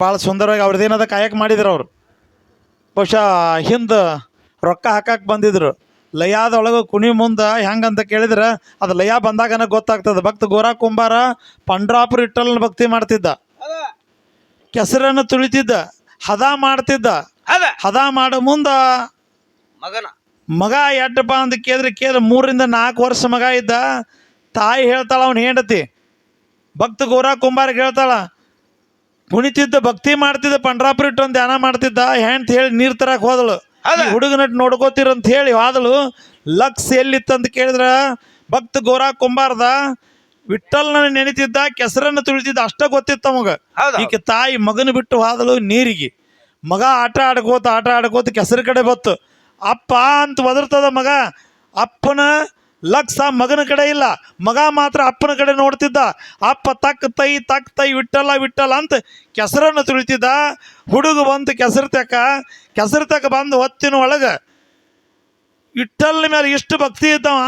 ಭಾಳ ಸುಂದರವಾಗಿ ಅವ್ರದ್ದೇನದ ಕಾಯಕ ಮಾಡಿದ್ರು ಅವರು. ಬಹುಶಃ ಹಿಂದೆ ರೊಕ್ಕ ಹಾಕಕ್ಕೆ ಬಂದಿದ್ರು. ಲಯಾದೊಳಗೆ ಕುಣಿ ಮುಂದೆ ಹೆಂಗಂತ ಕೇಳಿದ್ರೆ ಅದು ಲಯ ಬಂದಾಗನ ಗೊತ್ತಾಗ್ತದೆ. ಭಕ್ತ ಗೋರಾ ಕುಂಬಾರ ಪಂಡ್ರಾಪುರ ಇಟ್ಟಲ್ನ ಭಕ್ತಿ ಮಾಡ್ತಿದ್ದ. ಕೆಸರನ್ನು ತುಳಿತಿದ್ದ. ಹದ ಮಾಡ್ತಿದ್ದ. ಹದ ಮಾಡೋ ಮುಂದ ಮಗನ. ಮಗ ಎಟ್ಟಪ್ಪ ಅಂತ ಕೇಳಿದ್ರೆ ಕೇಳಿದ್ರೆ ಮೂರಿಂದ ನಾಲ್ಕು ವರ್ಷ ಮಗ ಇದ್ದ. ತಾಯಿ ಹೇಳ್ತಾಳ ಅವ್ನು ಹೆಂಡತಿ. ಭಕ್ತ ಗೋರ ಕುಂಬಾರ ಹೇಳ್ತಾಳ ಕುಣಿತಿದ್ದ ಭಕ್ತಿ ಮಾಡ್ತಿದ್ದ ಪಂಡ್ರಾಪುರ ಇಟ್ಟೊಂದು ಧ್ಯಾನ ಮಾಡ್ತಿದ್ದ ಹೆಂಡ್ತಿ ಹೇಳಿ ನೀರು ತರಕ್ಕೆ ಹೋದಳು. ಹುಡುಗನಟ್ಟು ಹುಡುಗನಟ್ ನೋಡ್ಕೋತಿರಂತ ಹೇಳಿ ಹೋದಳು. ಲಕ್ಸ್ ಎಲ್ಲಿತ್ತಂತ ಕೇಳಿದ್ರ ಭಕ್ತ ಗೋರಾ ಕುಂಬಾರ್ದ ವಿಠಲ್ನ ನೆನಿತಿದ್ದ ಕೆಸರನ್ನು ತುಳಿತಿದ್ದ ಅಷ್ಟ ಗೊತ್ತಿತ್ತು ಅವಾಗ ಈಗ ಈಕೆ ತಾಯಿ ಮಗನ ಬಿಟ್ಟು ಹೋದಳು ನೀರಿಗೆ. ಮಗ ಆಟ ಆಡ್ಕೋತ ಆಟ ಆಡ್ಕೋತ ಕೆಸರು ಕಡೆ ಬತ್ತು. ಅಪ್ಪ ಅಂತ ಒದರ್ತದ ಮಗ ಅಪ್ಪನ ಲಕ್ಸ ಮಗನ ಕಡೆ ಇಲ್ಲ. ಮಗ ಮಾತ್ರ ಅಪ್ಪನ ಕಡೆ ನೋಡ್ತಿದ್ದ. ಅಪ್ಪ ತಕ್ಕ ತೈ ತಕ್ಕ ತೈ ವಿಟ್ಟಲ್ಲ ವಿಟ್ಟಲ್ಲ ಅಂತ ಕೆಸರನ್ನು ತುಳಿತಿದ್ದ. ಹುಡುಗ ಬಂತು ಕೆಸರು ತಕ್ಕ ಕೆಸರು ತಕ್ಕ ಬಂದು ಹೊತ್ತಿನ ಒಳಗೆ ಇಟ್ಟಲ್ ಮೇಲೆ ಇಷ್ಟು ಭಕ್ತಿ ಇದ್ದವ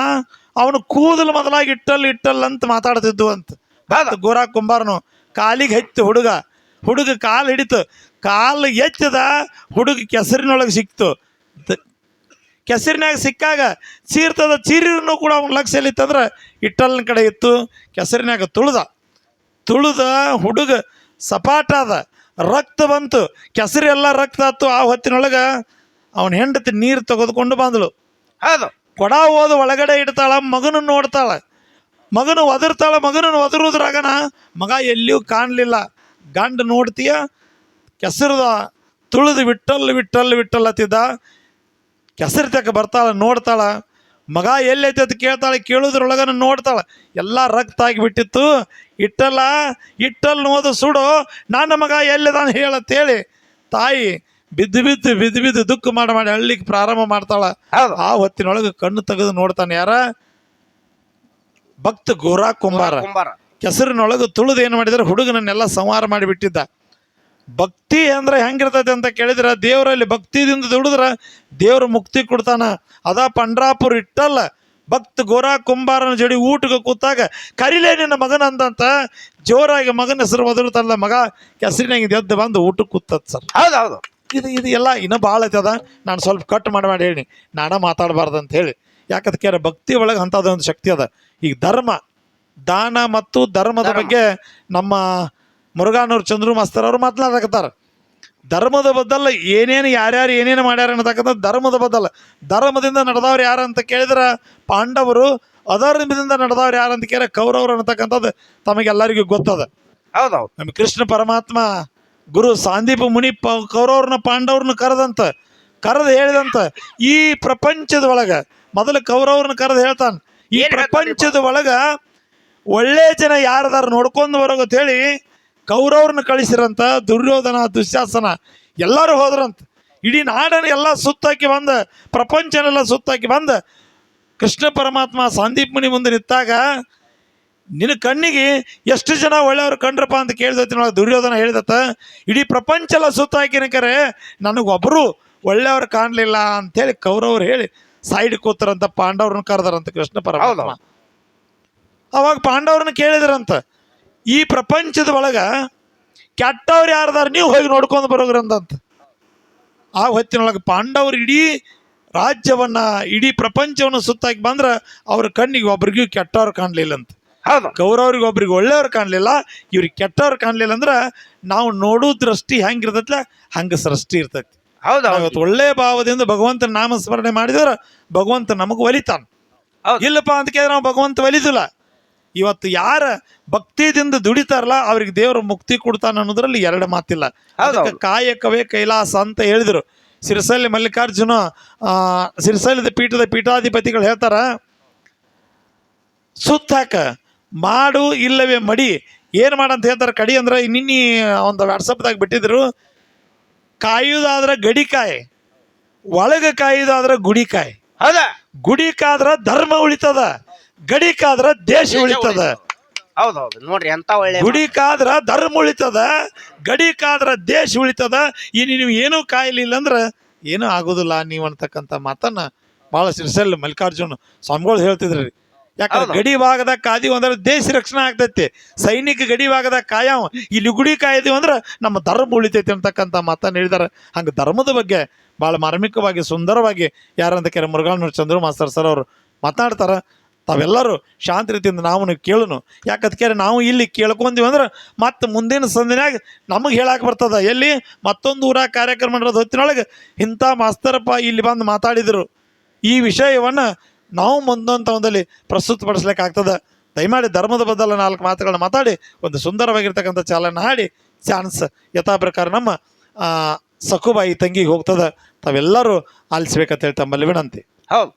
ಅವನು ಕೂದಲು ಮೊದಲಾಗಿ ಇಟ್ಟಲ್ ಇಟ್ಟಲ್ ಅಂತ ಮಾತಾಡ್ತಿದ್ದು ಅಂತ? ಗೋರಾ ಕುಂಬಾರನು ಕಾಲಿಗೆ ಹೆಚ್ಚು ಹುಡುಗ. ಹುಡುಗ ಕಾಲು ಹಿಡಿತು. ಕಾಲು ಎತ್ತದ ಹುಡುಗ ಕೆಸರಿನೊಳಗೆ ಸಿಕ್ತು. ದ- ಕೆಸರಿನಾಗ ಸಿಕ್ಕಾಗ ಚೀರ್ತದ ಚೀರಿನೂ ಕೂಡ ಅವ್ನ ಲಕ್ಷಲ್ಲಿ ಎಲ್ಲಿತ್ತಂದ್ರೆ ಇಟ್ಟಲ್ನ ಕಡೆ ಇತ್ತು ಕೆಸರಿನಾಗ ತುಳಿದ. ತುಳಿದ ಹುಡುಗ ಸಪಾಟ ಅದ ರಕ್ತ ಬಂತು. ಕೆಸರೆಲ್ಲ ಎಲ್ಲ ರಕ್ತ ಆತು ಆ ಹೊತ್ತಿನೊಳಗೆ ಅವನ ಹೆಂಡತಿ ನೀರು ತೆಗೆದುಕೊಂಡು ಬಂದಳು. ಹೌದು. ಕೊಡ ಓದು ಒಳಗಡೆ ಇಡ್ತಾಳ ಮಗನ ನೋಡ್ತಾಳೆ. ಮಗನು ಒದರ್ತಾಳ ಮಗನನ್ನು ಒದರುದ್ರಾಗನ ಮಗ ಎಲ್ಲಿಯೂ ಕಾಣಲಿಲ್ಲ. ಗಂಡ ನೋಡ್ತೀಯ ಕೆಸರದ ತುಳಿದು ವಿಟ್ಟಲ್ ವಿಟ್ಟಲ್ ವಿಟ್ಟಲ್ ಹತ್ತಿದ್ದ ಕೆಸರು ತಕ್ಕ ಬರ್ತಾಳ ನೋಡ್ತಾಳ. ಮಗ ಎಲ್ಲೈತೆ ಅಂತ ಕೇಳ್ತಾಳೆ ಕೇಳೋದ್ರೊಳಗನ ನೋಡ್ತಾಳ. ಎಲ್ಲ ರಕ್ತ ಆಗಿಬಿಟ್ಟಿತ್ತು. ಇಟ್ಟಲ್ಲ ಇಟ್ಟಲ್ ನೋದು ಸುಡು ನನ್ನ ಮಗ ಎಲ್ಲಿದಾನೆ ಹೇಳತ್ತೇಳಿ. ತಾಯಿ ಬಿದ್ದು ಬಿದ್ದು ಬಿದ್ದು ಬಿದ್ದು ದುಃಖ ಮಾಡಿ ಮಾಡಿ ಹಳ್ಳಿಗೆ ಪ್ರಾರಂಭ ಮಾಡ್ತಾಳೆ. ಆ ಹೊತ್ತಿನೊಳಗೆ ಕಣ್ಣು ತೆಗೆದು ನೋಡ್ತಾನೆ ಯಾರ? ಭಕ್ತ ಗೋರಾ ಕುಂಬಾರ. ಕುಂಬಾರ. ಕೆಸರಿನೊಳಗೆ ತುಳಿದು ಏನು ಮಾಡಿದ್ರೆ? ಹುಡುಗನನ್ನೆಲ್ಲ ಸಂಹಾರ ಮಾಡಿಬಿಟ್ಟಿದ್ದ ಭಕ್ತಿ ಅಂದ್ರೆ ಹೆಂಗಿರ್ತೈತೆ ಅಂತ ಕೇಳಿದ್ರೆ ದೇವರಲ್ಲಿ ಭಕ್ತಿದಿಂದ ದುಡಿದ್ರೆ ದೇವ್ರ ಮುಕ್ತಿ ಕೊಡ್ತಾನ. ಅದ ಪಂಡ್ರಾಪುರ ಇಟ್ಟಲ್ಲ ಭಕ್ತ ಗೋರ ಕುಂಬಾರನ ಜೋಡಿ ಊಟಕ್ಕೆ ಕೂತಾಗ ಕರಿಲೇ ನಿನ್ನ ಮಗನ ಅಂದಂತ ಜೋರಾಗಿ ಮಗನ ಹೆಸರು ಒದರುತ್ತಲ್ಲ ಮಗ ಕೆಸರಿನಾಗ ಎದ್ದು ಬಂದು ಊಟಕ್ಕೆ ಕೂತತ್ ಸರ್. ಹೌದು ಹೌದು ಇದು ಇದು ಎಲ್ಲ ಇನ್ನೂ ಭಾಳ ಐತದ ನಾನು ಸ್ವಲ್ಪ ಕಟ್ ಮಾಡಿ ಮಾಡಿ ಹೇಳಿ. ನಾನ ಮಾತಾಡಬಾರ್ದು ಅಂತ ಹೇಳಿ. ಯಾಕಂತ ಕೇರ ಭಕ್ತಿ ಒಳಗೆ ಅಂಥದ್ದೊಂದು ಶಕ್ತಿ ಅದ. ಈಗ ಧರ್ಮ ದಾನ ಮತ್ತು ಧರ್ಮದ ಬಗ್ಗೆ ನಮ್ಮ ಮುರುಘಾನವ್ರು ಚಂದ್ರು ಮಾಸ್ತರ್ ಅವರು ಮಾತನಾಡಕತ್ತಾರ. ಧರ್ಮದ ಬದ್ದಲ್ಲ ಏನೇನು ಯಾರ್ಯಾರು ಏನೇನು ಮಾಡ್ಯಾರ ಅನ್ನತಕ್ಕಂಥ ಧರ್ಮದ ಬದ್ದಲ್ಲ ಧರ್ಮದಿಂದ ನಡೆದವ್ರು ಯಾರು ಅಂತ ಕೇಳಿದ್ರೆ ಪಾಂಡವರು ಅಧರ್ಮದಿಂದ ನಡೆದವ್ರು ಯಾರು ಅಂತ ಕೇಳಿದ್ರೆ ಕೌರವರು ಅನ್ನತಕ್ಕಂಥದ್ದು ತಮಗೆಲ್ಲರಿಗೂ ಗೊತ್ತದ. ಹೌದೌದು. ಹೌದು ನಮ್ಮ ಕೃಷ್ಣ ಪರಮಾತ್ಮ ಗುರು ಸಾಂದೀಪ ಮುನಿ ಪ ಕೌರವ್ರನ್ನ ಪಾಂಡವ್ರನ್ನ ಕರೆದಂತ ಕರೆದು ಹೇಳಿದಂತ ಈ ಪ್ರಪಂಚದ ಒಳಗ ಮೊದಲು ಕೌರವ್ರನ್ನ ಕರೆದು ಹೇಳ್ತಾನ ಈ ಪ್ರಪಂಚದ ಒಳಗ ಒಳ್ಳೆ ಜನ ಯಾರದಾರ ನೋಡ್ಕೊಂಡು ಬರೋಗತ್ ಹೇಳಿ ಕೌರವ್ರನ್ನ ಕಳಿಸಿರಂತ ದುರ್ಯೋಧನ ದುಶ್ಯಾಸನ ಎಲ್ಲರೂ ಹೋದ್ರಂತ ಇಡೀ ನಾಡನ ಎಲ್ಲ ಸುತ್ತಾಕಿ ಬಂದ ಪ್ರಪಂಚನೆಲ್ಲ ಸುತ್ತಾಕಿ ಬಂದ ಕೃಷ್ಣ ಪರಮಾತ್ಮ ಸಾಂದೀಪ್ ಮುನಿ ಮುಂದೆ ನಿಂತಾಗ ನಿನ್ನ ಕಣ್ಣಿಗೆ ಎಷ್ಟು ಜನ ಒಳ್ಳೆಯವ್ರು ಕಂಡ್ರಪ್ಪ ಅಂತ ಕೇಳಿದತಿ ನೋಡ ದುರ್ಯೋಧನ ಹೇಳಿದತ್ತ ಇಡೀ ಪ್ರಪಂಚ ಎಲ್ಲ ಸುತ್ತಾಕಿನ ಕರೆ ನನಗೊಬ್ಬರು ಒಳ್ಳೆಯವ್ರು ಕಾಣಲಿಲ್ಲ ಅಂತೇಳಿ ಕೌರವ್ರು ಹೇಳಿ ಸೈಡ್ ಕೂತರಂತ ಪಾಂಡವ್ರನ್ನ ಕರೆದಾರಂತ ಕೃಷ್ಣ ಪರಮಾತ್ಮ. ಅವಾಗ ಪಾಂಡವ್ರನ್ನ ಕೇಳಿದ್ರಂತ ಈ ಪ್ರಪಂಚದ ಒಳಗೆ ಕೆಟ್ಟವ್ರು ಯಾರದಾರ ನೀವು ಹೋಗಿ ನೋಡ್ಕೊಂಡು ಬರೋಗ್ರಂದಂತ ಆ ಹೊತ್ತಿನೊಳಗೆ ಪಾಂಡವರು ಇಡೀ ರಾಜ್ಯವನ್ನ ಇಡೀ ಪ್ರಪಂಚವನ್ನು ಸುತ್ತಾಕಿ ಬಂದ್ರೆ ಅವ್ರ ಕಣ್ಣಿಗೆ ಒಬ್ರಿಗೂ ಕೆಟ್ಟವ್ರು ಕಾಣಲಿಲ್ಲ ಅಂತ ಹೌದು. ಕೌರವ್ರಿಗೆ ಒಬ್ರಿಗೆ ಒಳ್ಳೆಯವ್ರು ಕಾಣಲಿಲ್ಲ ಇವ್ರಿಗೆ ಕೆಟ್ಟವ್ರು ಕಾಣಲಿಲ್ಲ ಅಂದ್ರೆ ನಾವು ನೋಡೋ ದೃಷ್ಟಿ ಹೆಂಗಿರ್ತೈತ್ಲ ಹಂಗೆ ಸೃಷ್ಟಿ ಇರ್ತೈತಿ. ಹೌದು ಇವತ್ತು ಒಳ್ಳೆ ಭಾವದಿಂದ ಭಗವಂತನ ನಾಮಸ್ಮರಣೆ ಮಾಡಿದ್ರೆ ಭಗವಂತ ನಮಗೆ ಒಲಿತಾನ. ಹೌದು. ಇಲ್ಲಪ್ಪ ಅಂತ ಕೇಳಿದ್ರೆ ನಾವು ಭಗವಂತ ಒಲಿದಿಲ್ಲ. ಇವತ್ತು ಯಾರ ಭಕ್ತಿದಿಂದ ದುಡಿತಾರಲ್ಲ ಅವ್ರಿಗೆ ದೇವರು ಮುಕ್ತಿ ಕೊಡ್ತಾನ ಅನ್ನೋದ್ರಲ್ಲಿ ಎರಡು ಮಾತಿಲ್ಲ. ಅದಕ್ಕೆ ಕಾಯಕವೇ ಕೈಲಾಸ ಅಂತ ಹೇಳಿದರು. ಸಿರಿಸಲ್ಲಿ ಮಲ್ಲಿಕಾರ್ಜುನ ಸಿರಿಸಲ್ಲದ ಪೀಠದ ಪೀಠಾಧಿಪತಿಗಳು ಹೇಳ್ತಾರ ಸುತ್ತಾಕ ಮಾಡು ಇಲ್ಲವೇ ಮಡಿ. ಏನು ಮಾಡಂತ ಹೇಳ್ತಾರೆ ಕಡಿ ಅಂದ್ರೆ ನಿನ್ನೆ ಒಂದು ವಾಟ್ಸಪ್ದಾಗ ಬಿಟ್ಟಿದ್ರು ಕಾಯುವುದಾದ್ರೆ ಗಡಿಕಾಯಿ ಒಳಗೆ ಕಾಯುವುದಾದ್ರೆ ಗುಡಿಕಾಯಿ. ಹೌದಾ? ಗುಡಿಕಾದ್ರ ಧರ್ಮ ಉಳಿತದ. ಗಡಿಕಾದ್ರ ದೇಶ ಉಳಿತದ. ಹೌದೌದು. ಹೌದು ನೋಡ್ರಿ ಎಂತ ಒಳ್ಳೆ ಗುಡಿ ಗುಡಿಕಾದ್ರ ಧರ್ಮ ಉಳಿತದ ಗಡಿಕಾದ್ರ ದೇಶ ಉಳಿತದ. ಈ ನೀವು ಏನೂ ಕಾಯಲಿಲ್ಲ ಅಂದ್ರೆ ಏನೂ ಆಗೋದಿಲ್ಲ ನೀವು ಅಂತಕ್ಕಂಥ ಮಾತನ್ನ ಭಾಳ ಸಿರಿಸಲ್ ಮಲ್ಲಿಕಾರ್ಜುನ್ ಸ್ವಾಮಿಗಳು ಹೇಳ್ತಿದ್ರಿ ಯಾಕಂದ್ರೆ. ಗಡಿ ಭಾಗದಾಗ ಕಾದಿವಿ ಅಂದ್ರೆ ದೇಶ ರಕ್ಷಣೆ ಆಗ್ತೈತಿ. ಸೈನಿಕ ಗಡಿ ಭಾಗದಾಗ ಕಾಯವ ಇಲ್ಲಿ ಗುಡಿ ಕಾಯ್ದೀವಿ ಅಂದ್ರೆ ನಮ್ಮ ಧರ್ಮ ಉಳಿತೈತಿ ಅಂತಕ್ಕಂಥ ಮಾತನ್ನ ಹೇಳಿದಾರೆ. ಹಂಗೆ ಧರ್ಮದ ಬಗ್ಗೆ ಭಾಳ ಮಾರ್ಮಿಕವಾಗಿ ಸುಂದರವಾಗಿ ಯಾರಂತ ಕೆರೆ ಮುರುಘಾನೂರು ಚಂದ್ರು ಮಾಸ್ತರ್ ಸರ್ ಅವರು ಮಾತನಾಡ್ತಾರ ತಾವೆಲ್ಲರೂ ಶಾಂತ ರೀತಿಯಿಂದ ನಾವು ಕೇಳೋನು. ಯಾಕತ್ ಯಾಕಂತ ನಾವು ಇಲ್ಲಿ ಕೇಳ್ಕೊಂತೀವಿ ಅಂದ್ರೆ ಮತ್ತೆ ಮುಂದಿನ ಸಂದಿನಾಗ ನಮಗೆ ಹೇಳಕ್ಕೆ ಬರ್ತದ. ಎಲ್ಲಿ? ಮತ್ತೊಂದು ಊರ ಕಾರ್ಯಕ್ರಮ ನಡೆದ ಹೊತ್ತಿನೊಳಗೆ ಇಂಥ ಮಾಸ್ತರಪ್ಪ ಇಲ್ಲಿ ಬಂದು ಮಾತಾಡಿದರು. ಈ ವಿಷಯವನ್ನು ನಾವು ಮುಂದೊಂದು ತವದಲ್ಲಿ ಪ್ರಸ್ತುತಪಡಿಸ್ಲಿಕ್ಕಾಗ್ತದೆ ದಯಮಾಡಿ ಧರ್ಮದ ಬದಲ ನಾಲ್ಕು ಮಾತುಗಳನ್ನ ಮಾತಾಡಿ, ಒಂದು ಸುಂದರವಾಗಿರ್ತಕ್ಕಂಥ ಚಾಲನ ಹಾಡಿ, ಚಾನ್ಸ್ ಯಥಾ ಪ್ರಕಾರ ನಮ್ಮ ಸಕುಬಾಯಿ ತಂಗಿಗೆ ಹೋಗ್ತದೆ. ತಾವೆಲ್ಲರೂ ಆಲಿಸ್ಬೇಕಂತ ಹೇಳಿ ತಮ್ಮಲ್ಲಿ ವಿನಂತಿ. ಹೌದು.